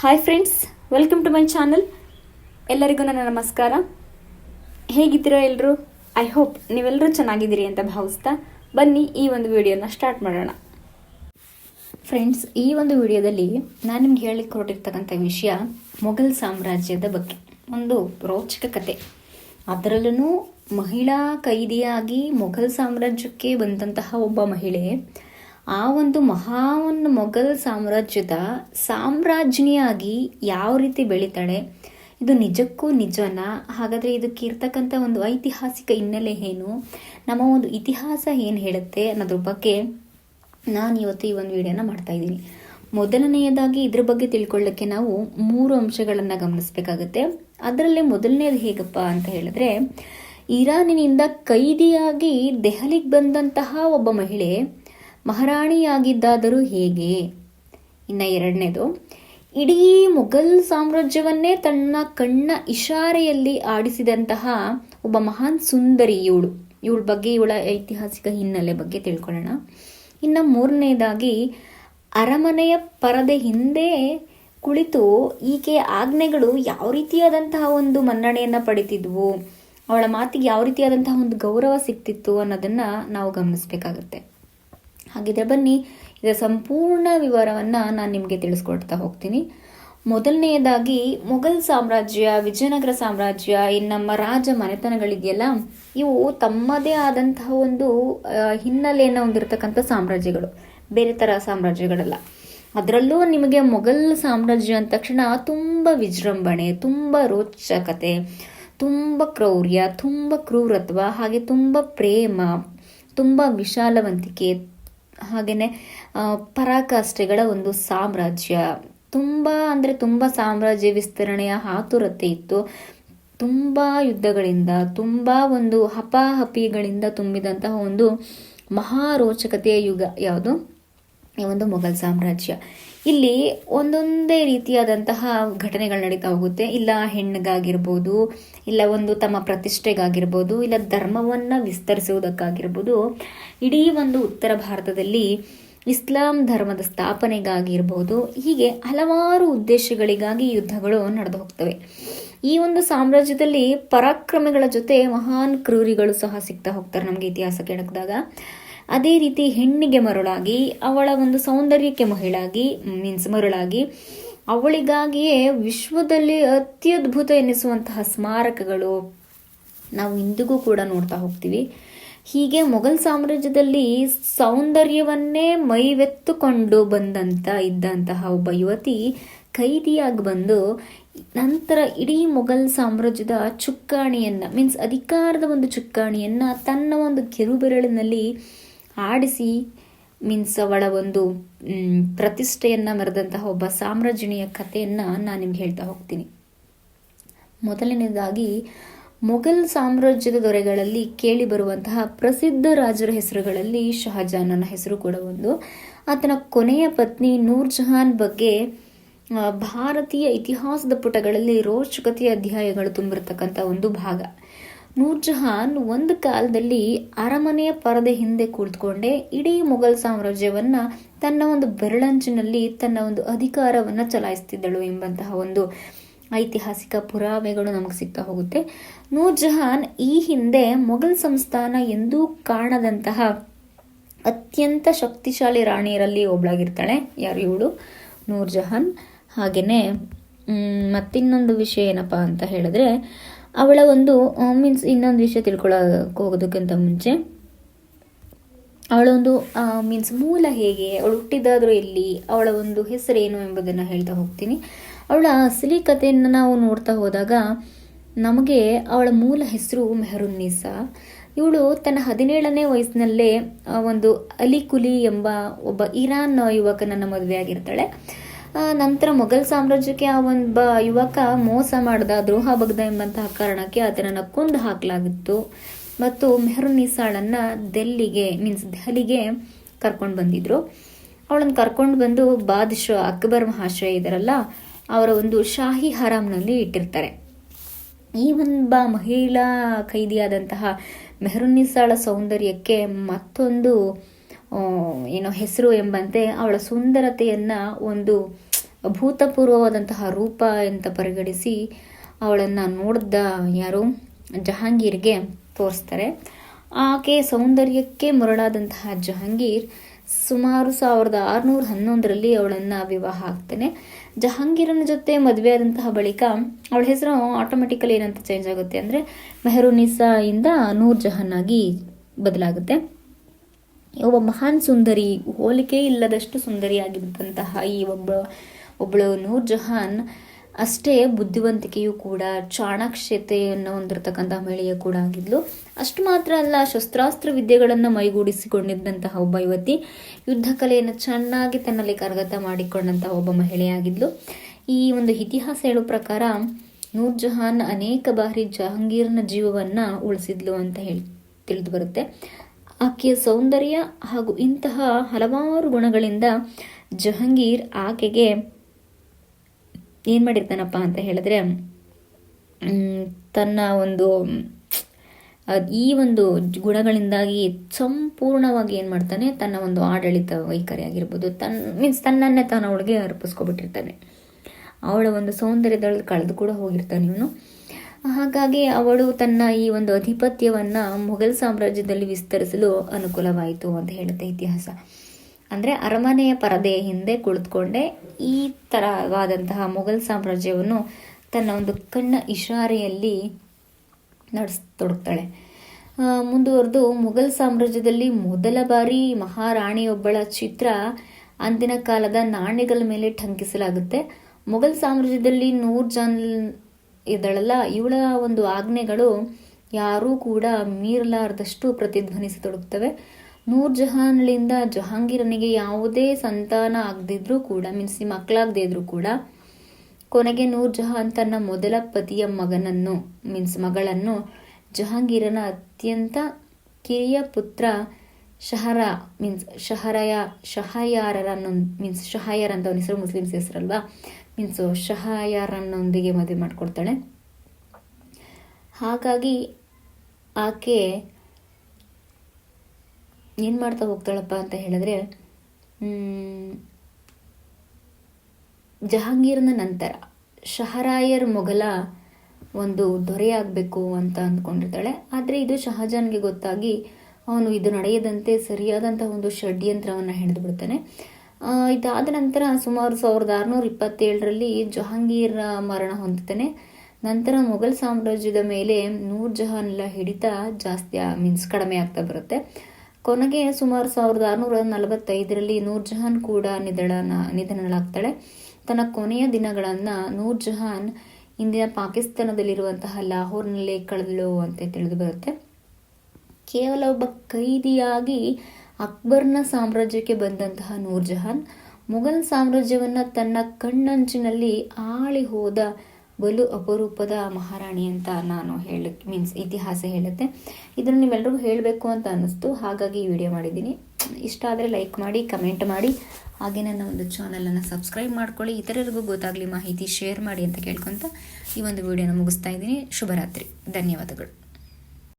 Hi friends welcome to my channel ಎಲ್ಲರಿಗೂ ನನ್ನ ನಮಸ್ಕಾರ. ಹೇಗಿದ್ದೀರಾ ಎಲ್ಲರೂ ಐ ಹೋಪ್ ನೀವೆಲ್ಲರೂ ಚೆನ್ನಾಗಿದ್ದೀರಿ ಅಂತ ಭಾವಿಸ್ತಾ ಬನ್ನಿ ಈ ಒಂದು ವಿಡಿಯೋನ ಸ್ಟಾರ್ಟ್ ಮಾಡೋಣ. ಫ್ರೆಂಡ್ಸ್ ಈ ಒಂದು ವಿಡಿಯೋದಲ್ಲಿ ನಾನು ನಿಮ್ಗೆ ಹೇಳಲಿಕ್ಕೆ ಹೊರಟಿರ್ತಕ್ಕಂಥ ವಿಷಯ ಮೊಘಲ್ ಸಾಮ್ರಾಜ್ಯದ ಬಗ್ಗೆ. ಒಂದು ರೋಚಕ ಕತೆ. ಅದರಲ್ಲೂ ಮಹಿಳಾ ಕೈದಿಯಾಗಿ ಮೊಘಲ್ ಸಾಮ್ರಾಜ್ಯಕ್ಕೆ ಬಂದಂತಹ ಒಬ್ಬ ಮಹಿಳೆ ಆ ಒಂದು ಮಹಾನ್ ಮೊಘಲ್ ಸಾಮ್ರಾಜ್ಯದ ಸಾಮ್ರಾಜ್ಞಿಯಾಗಿ ಯಾವ ರೀತಿ ಬೆಳೀತಾಳೆ? ಇದು ನಿಜಕ್ಕೂ ನಿಜನಾ? ಹಾಗಾದರೆ ಇದಕ್ಕೆ ಇರ್ತಕ್ಕಂಥ ಒಂದು ಐತಿಹಾಸಿಕ ಹಿನ್ನೆಲೆ ಏನು? ನಮ್ಮ ಒಂದು ಇತಿಹಾಸ ಏನು ಹೇಳುತ್ತೆ ಅನ್ನೋದ್ರ ಬಗ್ಗೆ ನಾನು ಇವತ್ತು ಈ ಒಂದು ವಿಡಿಯೋನ ಮಾಡ್ತಾ ಇದ್ದೀನಿ. ಮೊದಲನೆಯದಾಗಿ ಇದ್ರ ಬಗ್ಗೆ ತಿಳ್ಕೊಳ್ಳೋಕ್ಕೆ ನಾವು ಮೂರು ಅಂಶಗಳನ್ನು ಗಮನಿಸಬೇಕಾಗುತ್ತೆ. ಅದರಲ್ಲೇ ಮೊದಲನೇದು ಹೇಗಪ್ಪ ಅಂತ ಹೇಳಿದ್ರೆ, ಇರಾನಿನಿಂದ ಕೈದಿಯಾಗಿ ದೆಹಲಿಗೆ ಬಂದಂತಹ ಒಬ್ಬ ಮಹಿಳೆ ಮಹಾರಾಣಿಯಾಗಿದ್ದಾದರೂ ಹೇಗೆ? ಇನ್ನು ಎರಡನೇದು, ಇಡೀ ಮೊಘಲ್ ಸಾಮ್ರಾಜ್ಯವನ್ನೇ ತನ್ನ ಕಣ್ಣ ಇಶಾರೆಯಲ್ಲಿ ಆಡಿಸಿದಂತಹ ಒಬ್ಬ ಮಹಾನ್ ಸುಂದರಿ ಇವಳು. ಇವಳ ಬಗ್ಗೆ, ಇವಳ ಐತಿಹಾಸಿಕ ಹಿನ್ನೆಲೆ ಬಗ್ಗೆ ತಿಳ್ಕೊಳ್ಳೋಣ. ಇನ್ನು ಮೂರನೇದಾಗಿ, ಅರಮನೆಯ ಪರದೆ ಹಿಂದೆ ಕುಳಿತು ಈಕೆಯ ಆಜ್ಞೆಗಳು ಯಾವ ರೀತಿಯಾದಂತಹ ಒಂದು ಮನ್ನಣೆಯನ್ನು ಪಡಿತಿದ್ವು, ಅವಳ ಮಾತಿಗೆ ಯಾವ ರೀತಿಯಾದಂತಹ ಒಂದು ಗೌರವ ಸಿಗ್ತಿತ್ತು ಅನ್ನೋದನ್ನ ನಾವು ಗಮನಿಸಬೇಕಾಗುತ್ತೆ. ಹಾಗಿದ್ರೆ ಬನ್ನಿ, ಇದರ ಸಂಪೂರ್ಣ ವಿವರವನ್ನು ನಾನು ನಿಮಗೆ ತಿಳಿಸ್ಕೊಡ್ತಾ ಹೋಗ್ತೀನಿ. ಮೊದಲನೆಯದಾಗಿ ಮೊಘಲ್ ಸಾಮ್ರಾಜ್ಯ, ವಿಜಯನಗರ ಸಾಮ್ರಾಜ್ಯ ಇನ್ನು ನಮ್ಮ ರಾಜ ಮನೆತನಗಳಿಗೆಲ್ಲ ಇವು ತಮ್ಮದೇ ಆದಂತಹ ಒಂದು ಹಿನ್ನೆಲೆಯನ್ನು ಹೊಂದಿರತಕ್ಕಂಥ ಸಾಮ್ರಾಜ್ಯಗಳು. ಬೇರೆ ಥರ ಸಾಮ್ರಾಜ್ಯಗಳಲ್ಲ. ಅದರಲ್ಲೂ ನಿಮಗೆ ಮೊಘಲ್ ಸಾಮ್ರಾಜ್ಯ ಅಂದ ತಕ್ಷಣ ತುಂಬ ವಿಜೃಂಭಣೆ, ತುಂಬ ರೋಚಕತೆ, ತುಂಬ ಕ್ರೌರ್ಯ, ತುಂಬ ಕ್ರೂರತ್ವ, ಹಾಗೆ ತುಂಬ ಪ್ರೇಮ, ತುಂಬ ವಿಶಾಲವಂತಿಕೆ ಹಾಗೆಯೇ ಪರಾಕಾಷ್ಠೆಗಳ ಒಂದು ಸಾಮ್ರಾಜ್ಯ. ತುಂಬ ಅಂದರೆ ತುಂಬ ಸಾಮ್ರಾಜ್ಯ ವಿಸ್ತರಣೆಯ ಆತುರತೆ ಇತ್ತು. ತುಂಬ ಯುದ್ಧಗಳಿಂದ, ತುಂಬ ಒಂದು ಹಪಾಹಪಿಗಳಿಂದ ತುಂಬಿದಂತಹ ಒಂದು ಮಹಾರೋಚಕತೆಯ ಯುಗ ಯಾವುದು? ಈ ಒಂದು ಮೊಘಲ್ ಸಾಮ್ರಾಜ್ಯ. ಇಲ್ಲಿ ಒಂದೊಂದೇ ರೀತಿಯಾದಂತಹ ಘಟನೆಗಳು ನಡೀತಾ ಹೋಗುತ್ತೆ. ಇಲ್ಲ ಹೆಣ್ಣಿಗಾಗಿರ್ಬೋದು ಇಲ್ಲ ಒಂದು ತಮ್ಮ ಪ್ರತಿಷ್ಠೆಗಾಗಿರ್ಬೋದು, ಇಲ್ಲ ಧರ್ಮವನ್ನು ವಿಸ್ತರಿಸುವುದಕ್ಕಾಗಿರ್ಬೋದು. ಇಡೀ ಒಂದು ಉತ್ತರ ಭಾರತದಲ್ಲಿ ಇಸ್ಲಾಂ ಧರ್ಮದ ಸ್ಥಾಪನೆಗಾಗಿರ್ಬೋದು. ಹೀಗೆ ಹಲವಾರು ಉದ್ದೇಶಗಳಿಗಾಗಿ ಯುದ್ಧಗಳು ನಡೆದು ಹೋಗ್ತವೆ. ಈ ಒಂದು ಸಾಮ್ರಾಜ್ಯದಲ್ಲಿ ಪರಾಕ್ರಮಗಳ ಜೊತೆ ಮಹಾನ್ ಕ್ರೂರಿಗಳು ಸಹ ಸಿಗ್ತಾ ಹೋಗ್ತಾರೆ ನಮಗೆ ಇತಿಹಾಸ ಕೆಣಕಿದಾಗ ಅದೇ ರೀತಿ ಹೆಣ್ಣಿಗೆ ಮರುಳಾಗಿ, ಅವಳ ಒಂದು ಸೌಂದರ್ಯಕ್ಕೆ ಮಹಿಳಾಗಿ ಮೀನ್ಸ್ ಮರುಳಾಗಿ, ಅವಳಿಗಾಗಿಯೇ ವಿಶ್ವದಲ್ಲಿ ಅತ್ಯದ್ಭುತ ಎನಿಸುವಂತಹ ಸ್ಮಾರಕಗಳು ನಾವು ಇಂದಿಗೂ ಕೂಡ ನೋಡ್ತಾ ಹೋಗ್ತೀವಿ. ಹೀಗೆ ಮೊಘಲ್ ಸಾಮ್ರಾಜ್ಯದಲ್ಲಿ ಸೌಂದರ್ಯವನ್ನೇ ಮೈವೆತ್ತುಕೊಂಡು ಬಂದಂತ, ಇದ್ದಂತಹ ಒಬ್ಬ ಯುವತಿ ಕೈದಿಯಾಗಿ ಬಂದು ನಂತರ ಇಡೀ ಮೊಘಲ್ ಸಾಮ್ರಾಜ್ಯದ ಚುಕ್ಕಾಣಿಯನ್ನ ಮೀನ್ಸ್ ಅಧಿಕಾರದ ಒಂದು ಚುಕ್ಕಾಣಿಯನ್ನ ತನ್ನ ಒಂದು ಕಿರುಬೆರಳಿನಲ್ಲಿ ಆಡಿಸಿ ಮೀನ್ಸ್ ಅವಳ ಒಂದು ಪ್ರತಿಷ್ಠೆಯನ್ನು ಮೆರೆದಂತಹ ಒಬ್ಬ ಸಾಮ್ರಾಜ್ಞಿಯ ಕಥೆಯನ್ನು ನಾನು ನಿಮ್ಗೆ ಹೇಳ್ತಾ ಹೋಗ್ತೀನಿ. ಮೊದಲನೇದಾಗಿ, ಮೊಘಲ್ ಸಾಮ್ರಾಜ್ಯದ ದೊರೆಗಳಲ್ಲಿ ಕೇಳಿ ಬರುವಂತಹ ಪ್ರಸಿದ್ಧ ರಾಜರ ಹೆಸರುಗಳಲ್ಲಿ ಶಹಜಾನನ ಹೆಸರು ಕೂಡ ಒಂದು. ಆತನ ಕೊನೆಯ ಪತ್ನಿ ನೂರ್ ಜಹಾನ್ ಬಗ್ಗೆ ಭಾರತೀಯ ಇತಿಹಾಸದ ಪುಟಗಳಲ್ಲಿ ರೋಚಕತೆಯ ಅಧ್ಯಾಯಗಳು ತುಂಬಿರತಕ್ಕಂಥ ಒಂದು ಭಾಗ. ನೂರ್ ಜಹಾನ್ ಒಂದು ಕಾಲದಲ್ಲಿ ಅರಮನೆಯ ಪರದೆ ಹಿಂದೆ ಕುಳಿತುಕೊಂಡೇ ಇಡೀ ಮೊಘಲ್ ಸಾಮ್ರಾಜ್ಯವನ್ನ ತನ್ನ ಒಂದು ಬೆರಳಂಚಿನಲ್ಲಿ ತನ್ನ ಒಂದು ಅಧಿಕಾರವನ್ನ ಚಲಾಯಿಸ್ತಿದ್ದಳು ಎಂಬಂತಹ ಒಂದು ಐತಿಹಾಸಿಕ ಪುರಾವೆಗಳು ನಮಗೆ ಸಿಗ್ತಾ ಹೋಗುತ್ತೆ. ನೂರ್ ಜಹಾನ್ ಈ ಹಿಂದೆ ಮೊಘಲ್ ಸಂಸ್ಥಾನ ಎಂದೂ ಕಾಣದಂತಹ ಅತ್ಯಂತ ಶಕ್ತಿಶಾಲಿ ರಾಣಿಯರಲ್ಲಿ ಒಬ್ಳಾಗಿರ್ತಾಳೆ. ಯಾರು ಇವಳು? ನೂರ್ ಜಹಾನ್ ಹಾಗೆಯೇ ಮತ್ತಿನ್ನೊಂದು ವಿಷಯ ಏನಪ್ಪ ಅಂತ ಹೇಳಿದ್ರೆ ಅವಳ ಒಂದು ಮೀನ್ಸ್ ಇನ್ನೊಂದು ವಿಷಯ ತಿಳ್ಕೊಳ್ಳೋಕೆ ಹೋಗೋದಕ್ಕಿಂತ ಮುಂಚೆ, ಅವಳ ಒಂದು ಮೀನ್ಸ್ ಮೂಲ ಹೇಗೆ, ಅವಳು ಹುಟ್ಟಿದಾದರೂ ಎಲ್ಲಿ, ಅವಳ ಒಂದು ಹೆಸರೇನು ಎಂಬುದನ್ನು ಹೇಳ್ತಾ ಹೋಗ್ತೀನಿ. ಅವಳ ಅಸಲಿ ಕಥೆಯನ್ನು ನಾವು ನೋಡ್ತಾ ಹೋದಾಗ, ನಮಗೆ ಅವಳ ಮೂಲ ಹೆಸರು ಮೆಹರುನ್ನೀಸಾ. ಇವಳು ತನ್ನ ಹದಿನೇಳನೇ ವಯಸ್ಸಿನಲ್ಲೇ ಒಂದು ಅಲಿ ಕುಲಿ ಎಂಬ ಒಬ್ಬ ಇರಾನ್ ಯುವಕನನ್ನು ಮದುವೆಯಾಗಿರ್ತಾಳೆ. ನಂತರ ಮೊಘಲ್ ಸಾಮ್ರಾಜ್ಯಕ್ಕೆ ಆ ಒಬ್ಬ ಯುವಕ ಮೋಸ ಮಾಡಿದ, ದ್ರೋಹ ಬಗ್ದ ಎಂಬಂತಹ ಕಾರಣಕ್ಕೆ ಆತನನ್ನು ಕೊಂದು ಹಾಕಲಾಗಿತ್ತು. ಮತ್ತು ಮೆಹರುನ್ನೀಸಾಳನ್ನ ದೆಲ್ಲಿಗೆ ಮೀನ್ಸ್ ದೆಹಲಿಗೆ ಕರ್ಕೊಂಡು ಬಂದಿದ್ರು. ಅವಳನ್ನು ಕರ್ಕೊಂಡು ಬಂದು ಬಾದಶಾ ಅಕ್ಬರ್ ಮಹಾಶಯ ಇದರಲ್ಲ ಅವರ ಒಂದು ಶಾಹಿ ಹರಾಮ್ನಲ್ಲಿ ಇಟ್ಟಿರ್ತಾರೆ. ಈ ಒಬ್ಬ ಮಹಿಳಾ ಕೈದಿಯಾದಂತಹ ಮೆಹರುನ್ನಿಸಾಳ ಸೌಂದರ್ಯಕ್ಕೆ ಮತ್ತೊಂದು ಏನೋ ಹೆಸರು ಎಂಬಂತೆ ಅವಳ ಸುಂದರತೆಯನ್ನು ಒಂದು ಅಭೂತಪೂರ್ವವಾದಂತಹ ರೂಪ ಅಂತ ಪರಿಗಣಿಸಿ ಅವಳನ್ನು ನೋಡಿದ ಯಾರು? ಜಹಾಂಗೀರ್ಗೆ ತೋರಿಸ್ತಾರೆ. ಆಕೆ ಸೌಂದರ್ಯಕ್ಕೆ ಮರಳಾದಂತಹ ಜಹಾಂಗೀರ್ ಸುಮಾರು ಸಾವಿರದ ಆರುನೂರ ಹನ್ನೊಂದರಲ್ಲಿ ಅವಳನ್ನು ವಿವಾಹ ಆಗ್ತಾನೆ. ಜಹಾಂಗೀರನ ಜೊತೆ ಮದುವೆ ಆದಂತಹ ಬಳಿಕ ಅವಳ ಹೆಸರು ಆಟೋಮೆಟಿಕಲಿ ಏನಂತ ಚೇಂಜ್ ಆಗುತ್ತೆ ಅಂದರೆ ಮೆಹರುನಿಸಾ ಇಂದ ನೂರ್ ಜಹಾನ್ ಆಗಿ ಬದಲಾಗುತ್ತೆ. ಒಬ್ಬ ಮಹಾನ್ ಸುಂದರಿ, ಹೋಲಿಕೆ ಇಲ್ಲದಷ್ಟು ಸುಂದರಿಯಾಗಿದ್ದಂತಹ ಈ ಒಬ್ಬ, ಒಬ್ಬಳು ನೂರ್ ಜಹಾನ್. ಅಷ್ಟೇ ಬುದ್ಧಿವಂತಿಕೆಯೂ ಕೂಡ, ಚಾಣಾಕ್ಷತೆಯನ್ನು ಹೊಂದಿರತಕ್ಕಂಥ ಮಹಿಳೆಯ ಕೂಡ ಆಗಿದ್ಲು. ಅಷ್ಟು ಮಾತ್ರ ಅಲ್ಲ, ಶಸ್ತ್ರಾಸ್ತ್ರ ವಿದ್ಯೆಗಳನ್ನು ಮೈಗೂಡಿಸಿಕೊಂಡಿದ್ದಂತಹ ಒಬ್ಬ ಯುವತಿ, ಯುದ್ಧ ಕಲೆಯನ್ನು ಚೆನ್ನಾಗಿ ತನ್ನಲ್ಲಿ ಕರಗತ ಮಾಡಿಕೊಂಡಂತಹ ಒಬ್ಬ ಮಹಿಳೆಯಾಗಿದ್ಲು. ಈ ಒಂದು ಇತಿಹಾಸ ಹೇಳೋ ಪ್ರಕಾರ, ನೂರ್ ಜಹಾನ್ ಅನೇಕ ಬಾರಿ ಜಹಾಂಗೀರ್ನ ಜೀವವನ್ನು ಉಳಿಸಿದ್ಲು ಅಂತ ಹೇಳಿ, ತಿಳಿದು ಬರುತ್ತೆ. ಆಕೆಯ ಸೌಂದರ್ಯ ಹಾಗೂ ಇಂತಹ ಹಲವಾರು ಗುಣಗಳಿಂದ ಜಹಾಂಗೀರ್ ಆಕೆಗೆ ಏನು ಮಾಡಿರ್ತಾನಪ್ಪ ಅಂತ ಹೇಳಿದ್ರೆ ತನ್ನ ಒಂದು ಈ ಒಂದು ಗುಣಗಳಿಂದಾಗಿ ಸಂಪೂರ್ಣವಾಗಿ ಏನು ಮಾಡ್ತಾನೆ, ತನ್ನ ಒಂದು ಆಡಳಿತ ವೈಖರಿ ಆಗಿರ್ಬೋದು ತನ್ನ ಮೀನ್ಸ್ ತನ್ನನ್ನೇ ತಾನು ಅವಳಿಗೆ ಅರ್ಪಿಸ್ಕೊಬಿಟ್ಟಿರ್ತಾನೆ. ಅವಳ ಒಂದು ಸೌಂದರ್ಯದೊಳಗೆ ಕಳೆದು ಕೂಡ ಹೋಗಿರ್ತಾನೆ ಇವನು. ಹಾಗಾಗಿ ಅವಳು ತನ್ನ ಈ ಒಂದು ಅಧಿಪತ್ಯವನ್ನು ಮೊಘಲ್ ಸಾಮ್ರಾಜ್ಯದಲ್ಲಿ ವಿಸ್ತರಿಸಲು ಅನುಕೂಲವಾಯಿತು ಅಂತ ಹೇಳುತ್ತೆ ಇತಿಹಾಸ. ಅಂದರೆ ಅರಮನೆಯ ಪರದೆಯ ಹಿಂದೆ ಕುಳಿತುಕೊಂಡೆ ಈ ಥರವಾದಂತಹ ಮೊಘಲ್ ಸಾಮ್ರಾಜ್ಯವನ್ನು ತನ್ನ ಒಂದು ಕಣ್ಣ ಇಶಾರೆಯಲ್ಲಿ ನಡೆಸ್ತೊಡಗ್ತಾಳೆ ಮುಂದುವರೆದು ಮೊಘಲ್ ಸಾಮ್ರಾಜ್ಯದಲ್ಲಿ ಮೊದಲ ಬಾರಿ ಮಹಾರಾಣಿಯೊಬ್ಬಳ ಚಿತ್ರ ಅಂದಿನ ಕಾಲದ ನಾಣ್ಯಗಳ ಮೇಲೆ ಟಂಕಿಸಲಾಗುತ್ತೆ ಮೊಘಲ್ ಸಾಮ್ರಾಜ್ಯದಲ್ಲಿ ನೂರ್ ಜಾನ್ ಇದಳಲ್ಲ ಇವಳ ಒಂದು ಆಜ್ಞೆಗಳು ಯಾರೂ ಕೂಡ ಮೀರಲಾರದಷ್ಟು ಪ್ರತಿಧ್ವನಿಸತೊಡಗುತ್ತವೆ. ನೂರ್ ಜಹಾನ್ಳಿಂದ ಜಹಾಂಗೀರನಿಗೆ ಯಾವುದೇ ಸಂತಾನ ಆಗದಿದ್ರೂ ಕೂಡ ಮೀನ್ಸ್ ಮಕ್ಕಳಾಗದೇ ಇದ್ರೂ ಕೂಡ, ಕೊನೆಗೆ ನೂರ್ ಜಹಾನ್ ತನ್ನ ಮೊದಲ ಪತಿಯ ಮಗನನ್ನು ಮೀನ್ಸ್ ಮಗಳನ್ನು, ಜಹಾಂಗೀರನ ಅತ್ಯಂತ ಕಿರಿಯ ಪುತ್ರ ಶಹರ ಮೀನ್ಸ್ ಶಹರಯ, ಶಹಯಾರರನ್ನು ಮೀನ್ಸ್ ಶಹಯರ್ ಅಂತ ಅವನ ಹೆಸರು, ಮುಸ್ಲಿಮ್ಸ್ ಹೆಸರಲ್ವಾ? ಮೀನ್ಸ್ ಶಹಯಾರನ್ನೊಂದಿಗೆ ಮದುವೆ ಮಾಡಿಕೊಡ್ತಾಳೆ. ಹಾಗಾಗಿ, ಆಕೆ ಏನು ಮಾಡ್ತಾ ಹೋಗ್ತಾಳಪ್ಪ ಅಂತ ಹೇಳಿದ್ರೆ ಜಹಾಂಗೀರ್ನ ನಂತರ ಶಹರಾಯರ್ ಮೊಘಲ ಒಂದು ದೊರೆಯಾಗಬೇಕು ಅಂತ ಅಂದ್ಕೊಂಡಿರ್ತಾಳೆ. ಆದರೆ ಇದು ಶಹಜಾನ್ಗೆ ಗೊತ್ತಾಗಿ ಅವನು ಇದು ನಡೆಯದಂತೆ ಸರಿಯಾದಂಥ ಒಂದು ಷಡ್ಯಂತ್ರವನ್ನು ಹಿಡಿದು ಬಿಡ್ತಾನೆ. ಇದಾದ ನಂತರ ಸುಮಾರು ಸಾವಿರದ ಆರುನೂರ ಇಪ್ಪತ್ತೇಳರಲ್ಲಿ ಜಹಾಂಗೀರ್ ಮರಣ ಹೊಂದುತ್ತಾನೆ ನಂತರ ಮೊಘಲ್ ಸಾಮ್ರಾಜ್ಯದ ಮೇಲೆ ನೂರ್ ಜಹಾನ್ಲ ಹಿಡಿತ ಜಾಸ್ತಿ ಮೀನ್ಸ್ ಕಡಿಮೆ ಆಗ್ತಾ ಬರುತ್ತೆ. ಕೊನೆಗೆ ಸುಮಾರು ಸಾವಿರದ ಆರುನೂರ ನಲವತ್ತೈದರಲ್ಲಿ ನೂರ್ ಜಹಾನ್ ಕೂಡ ನಿಧಳನ, ನಿಧನಳಾಗ್ತಾಳೆ. ತನ್ನ ಕೊನೆಯ ದಿನಗಳನ್ನು ನೂರ್ ಜಹಾನ್ ಇಂದಿನ ಪಾಕಿಸ್ತಾನದಲ್ಲಿರುವಂತಹ ಲಾಹೋರ್ನಲ್ಲೇ ಕಳೆದಳು ಅಂತ ತಿಳಿದು ಬರುತ್ತೆ. ಕೇವಲ ಒಬ್ಬ ಕೈದಿಯಾಗಿ ಅಕ್ಬರ್ನ ಸಾಮ್ರಾಜ್ಯಕ್ಕೆ ಬಂದಂತಹ ನೂರ್ ಜಹಾನ್ ಮೊಘಲ್ ಸಾಮ್ರಾಜ್ಯವನ್ನು ತನ್ನ ಕಣ್ಣಂಚಿನಲ್ಲಿ ಆಳಿ ಹೋದ ಬಲು ಅಪರೂಪದ ಮಹಾರಾಣಿ ಅಂತ ನಾನು ಹೇಳ ಮೀನ್ಸ್ ಇತಿಹಾಸ ಹೇಳುತ್ತೆ. ಇದನ್ನು ನೀವೆಲ್ಲರಿಗೂ ಹೇಳಬೇಕು ಅಂತ ಅನ್ನಿಸ್ತು. ಹಾಗಾಗಿ ಈ ವಿಡಿಯೋ ಮಾಡಿದ್ದೀನಿ. ಇಷ್ಟ ಆದರೆ ಲೈಕ್ ಮಾಡಿ, ಕಮೆಂಟ್ ಮಾಡಿ. ಹಾಗೆ ನನ್ನ ಒಂದು ಚಾನಲನ್ನು ಸಬ್ಸ್ಕ್ರೈಬ್ ಮಾಡ್ಕೊಳ್ಳಿ. ಇತರರಿಗೂ ಗೊತ್ತಾಗಲಿ ಮಾಹಿತಿ ಶೇರ್ ಮಾಡಿ ಅಂತ ಕೇಳ್ಕೊತ ಈ ಒಂದು ವಿಡಿಯೋನ ಮುಗಿಸ್ತಾ ಇದ್ದೀನಿ. ಶುಭರಾತ್ರಿ. ಧನ್ಯವಾದಗಳು.